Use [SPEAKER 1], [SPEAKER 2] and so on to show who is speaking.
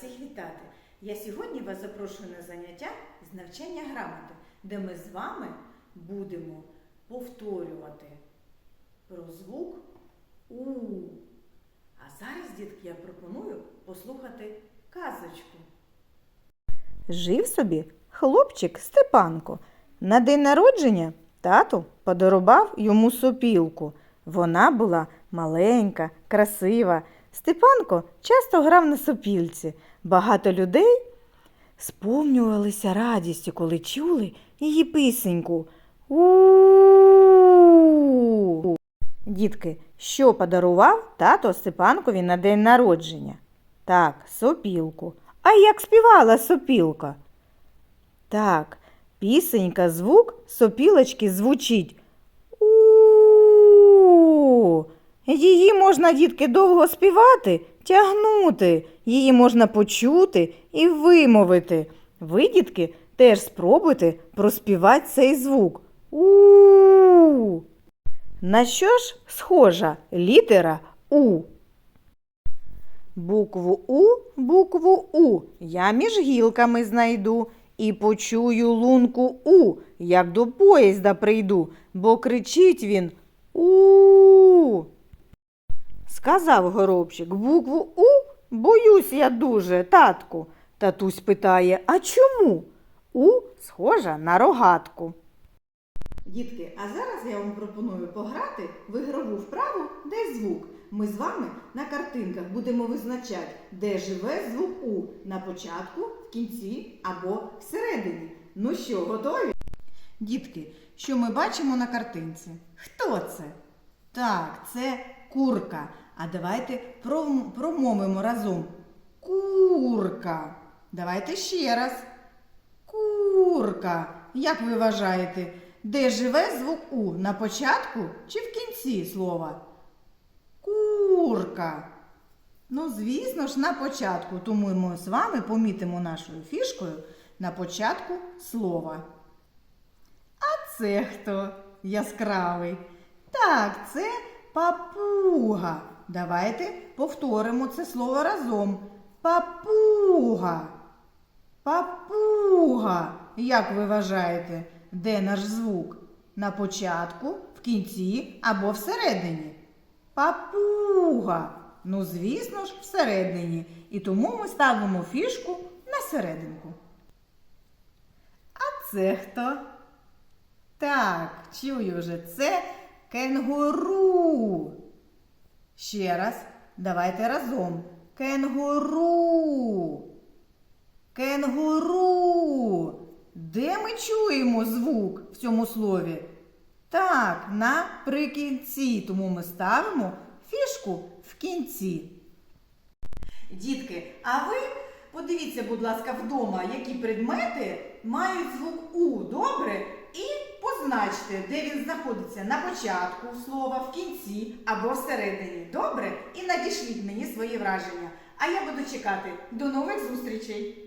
[SPEAKER 1] всіх вітати. Я сьогодні вас запрошую на заняття з навчання грамоти, де ми з вами будемо повторювати про звук У. А зараз, дітки, я пропоную послухати казочку.
[SPEAKER 2] Жив собі хлопчик Степанко. На день народження тато подарував йому сопілку. Вона була маленька, красива. Степанко часто грав на сопілці. Багато людей сповнювалися радістю, коли чули її пісеньку. у Дітки, що подарував тато Степанкові на день народження? Так, сопілку. А як співала сопілка? Так, пісенька, звук сопілочки звучить. у Її можна, дітки, довго співати, тягнути, її можна почути і вимовити. Ви, дітки, теж спробуйте проспівати цей звук. у На що ж схожа літера У? Букву У, букву У я між гілками знайду і почую лунку У, як до поїзда прийду, бо кричить він У. Сказав горобчик, букву У боюсь я дуже, татку. Татусь питає, а чому? У схожа на рогатку.
[SPEAKER 1] Дітки, а зараз я вам пропоную пограти в ігрову вправу, де звук. Ми з вами на картинках будемо визначати, де живе звук У на початку, в кінці або всередині. Ну що, готові? Дітки, що ми бачимо на картинці? Хто це? Так, це курка. А давайте промовимо разом. Курка. Давайте ще раз. Курка. Як ви вважаєте, де живе звук У? На початку чи в кінці слова? Курка. Ну, звісно ж, на початку. Тому ми з вами помітимо нашою фішкою на початку слова. А це хто яскравий? Так, це папуга. Давайте повторимо це слово разом. Папуга. Папуга. Як ви вважаєте, де наш звук? На початку, в кінці або всередині? Папуга. Ну, звісно ж, всередині. І тому ми ставимо фішку на серединку. А це хто? Так, чую вже, це Ще раз, давайте разом. Кенгуру. Кенгуру. Де ми чуємо звук в цьому слові? Так, наприкінці. Тому ми ставимо фішку в кінці. Дітки, а ви подивіться, будь ласка, вдома, які предмети мають звук У, добре? І позначте, де він знаходиться на початку слова, в кінці або всередині. Добре? І надішліть мені свої враження. А я буду чекати. До нових зустрічей!